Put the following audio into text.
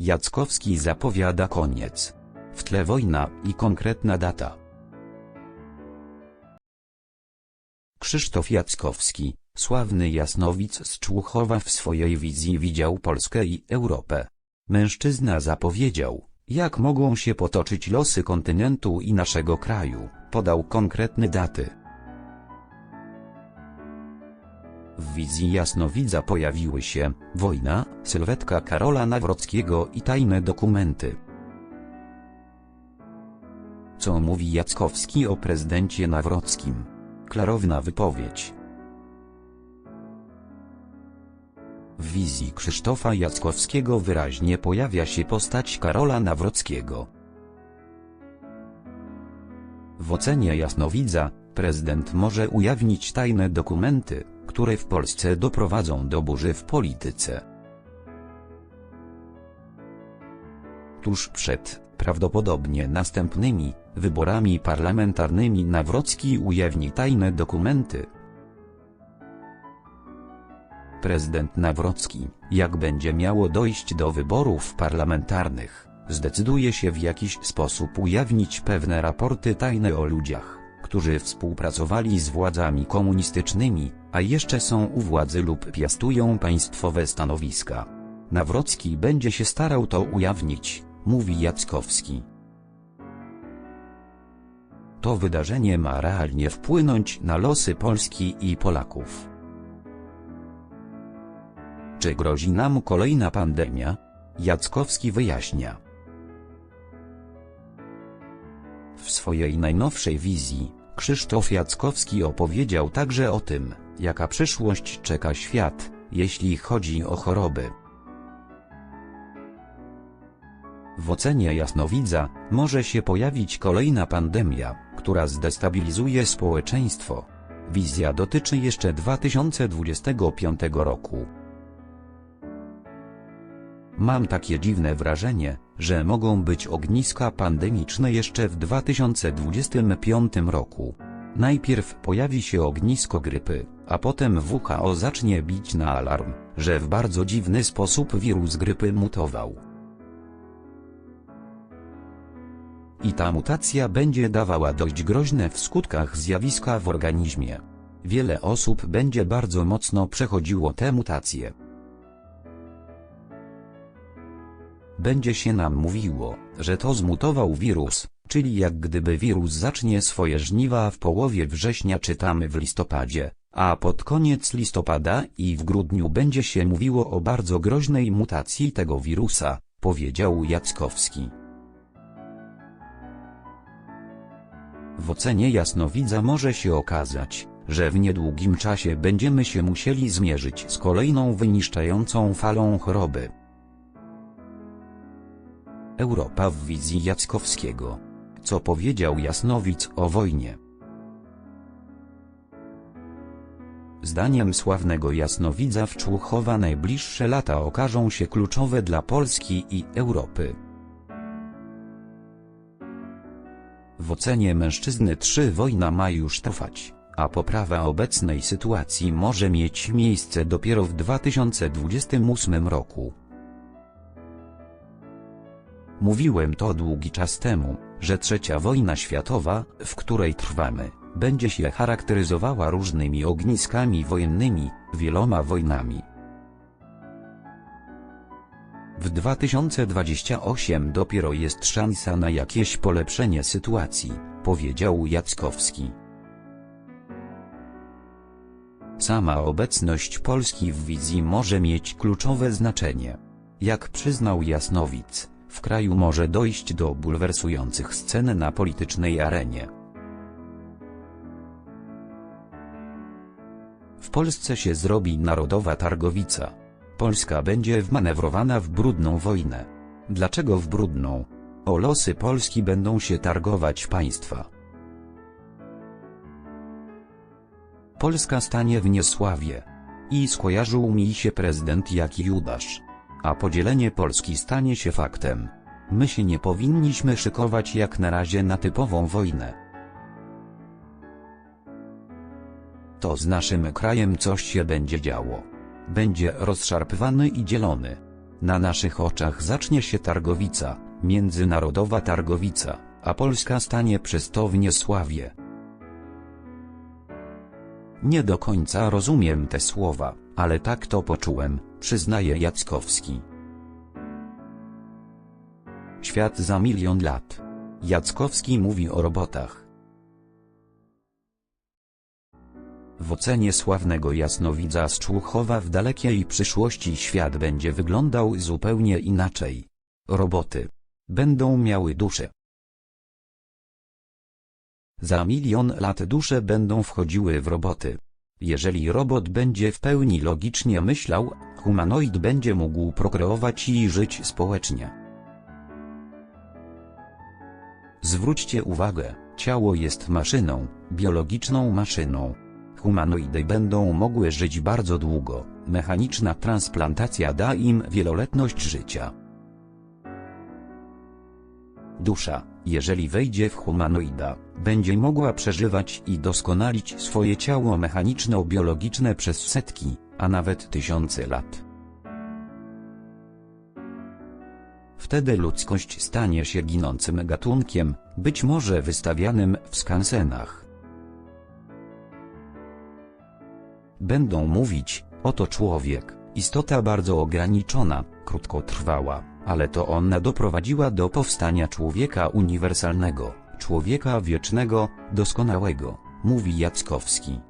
Jackowski zapowiada koniec. W tle wojna i konkretna data. Krzysztof Jackowski, sławny jasnowic z Człuchowa w swojej wizji widział Polskę i Europę. Mężczyzna zapowiedział, jak mogą się potoczyć losy kontynentu i naszego kraju, podał konkretne daty. W wizji jasnowidza pojawiły się wojna, sylwetka Karola Nawrockiego i tajne dokumenty. Co mówi Jackowski o prezydencie Nawrockim? Klarowna wypowiedź. W wizji Krzysztofa Jackowskiego wyraźnie pojawia się postać Karola Nawrockiego. W ocenie jasnowidza, prezydent może ujawnić tajne dokumenty, które w Polsce doprowadzą do burzy w polityce. Tuż przed, prawdopodobnie następnymi, wyborami parlamentarnymi Nawrocki ujawni tajne dokumenty. Prezydent Nawrocki, jak będzie miało dojść do wyborów parlamentarnych, zdecyduje się w jakiś sposób ujawnić pewne raporty tajne o ludziach, którzy współpracowali z władzami komunistycznymi, a jeszcze są u władzy lub piastują państwowe stanowiska. Nawrocki będzie się starał to ujawnić, mówi Jackowski. To wydarzenie ma realnie wpłynąć na losy Polski i Polaków. Czy grozi nam kolejna pandemia? Jackowski wyjaśnia. W swojej najnowszej wizji, Krzysztof Jackowski opowiedział także o tym, jaka przyszłość czeka świat, jeśli chodzi o choroby. W ocenie jasnowidza, może się pojawić kolejna pandemia, która zdestabilizuje społeczeństwo. Wizja dotyczy jeszcze 2025 roku. Mam takie dziwne wrażenie, że mogą być ogniska pandemiczne jeszcze w 2025 roku. Najpierw pojawi się ognisko grypy, a potem WHO zacznie bić na alarm, że w bardzo dziwny sposób wirus grypy mutował. I ta mutacja będzie dawała dość groźne w skutkach zjawiska w organizmie. Wiele osób będzie bardzo mocno przechodziło te mutacje. Będzie się nam mówiło, że to zmutował wirus, czyli jak gdyby wirus zacznie swoje żniwa w połowie września czytamy w listopadzie, a pod koniec listopada i w grudniu będzie się mówiło o bardzo groźnej mutacji tego wirusa, powiedział Jackowski. W ocenie jasnowidza może się okazać, że w niedługim czasie będziemy się musieli zmierzyć z kolejną wyniszczającą falą choroby. Europa w wizji Jackowskiego. Co powiedział Jasnowic o wojnie? Zdaniem sławnego jasnowidza w Człuchowa najbliższe lata okażą się kluczowe dla Polski i Europy. W ocenie mężczyzny trzy wojna ma już trwać, a poprawa obecnej sytuacji może mieć miejsce dopiero w 2028 roku. Mówiłem to długi czas temu, że trzecia wojna światowa, w której trwamy, będzie się charakteryzowała różnymi ogniskami wojennymi, wieloma wojnami. W 2028 dopiero jest szansa na jakieś polepszenie sytuacji, powiedział Jackowski. Sama obecność Polski w wizji może mieć kluczowe znaczenie. Jak przyznał Jasnowic, w kraju może dojść do bulwersujących scen na politycznej arenie. W Polsce się zrobi narodowa targowica. Polska będzie wmanewrowana w brudną wojnę. Dlaczego w brudną? O losy Polski będą się targować państwa. Polska stanie w niesławie. I skojarzył mi się prezydent jak Judasz a podzielenie Polski stanie się faktem. My się nie powinniśmy szykować jak na razie na typową wojnę. To z naszym krajem coś się będzie działo. Będzie rozszarpywany i dzielony. Na naszych oczach zacznie się targowica, międzynarodowa targowica, a Polska stanie przez to w niesławie. Nie do końca rozumiem te słowa, ale tak to poczułem, przyznaje Jackowski. Świat za milion lat. Jackowski mówi o robotach. W ocenie sławnego jasnowidza z Człuchowa w dalekiej przyszłości świat będzie wyglądał zupełnie inaczej. Roboty będą miały duszę. Za milion lat dusze będą wchodziły w roboty. Jeżeli robot będzie w pełni logicznie myślał, humanoid będzie mógł prokreować i żyć społecznie. Zwróćcie uwagę, ciało jest maszyną, biologiczną maszyną. Humanoidy będą mogły żyć bardzo długo, mechaniczna transplantacja da im wieloletność życia. Dusza, jeżeli wejdzie w humanoida, będzie mogła przeżywać i doskonalić swoje ciało mechaniczno-biologiczne przez setki, a nawet tysiące lat. Wtedy ludzkość stanie się ginącym gatunkiem, być może wystawianym w skansenach. Będą mówić, oto człowiek, istota bardzo ograniczona, krótkotrwała, ale to ona doprowadziła do powstania człowieka uniwersalnego, człowieka wiecznego, doskonałego, mówi Jackowski.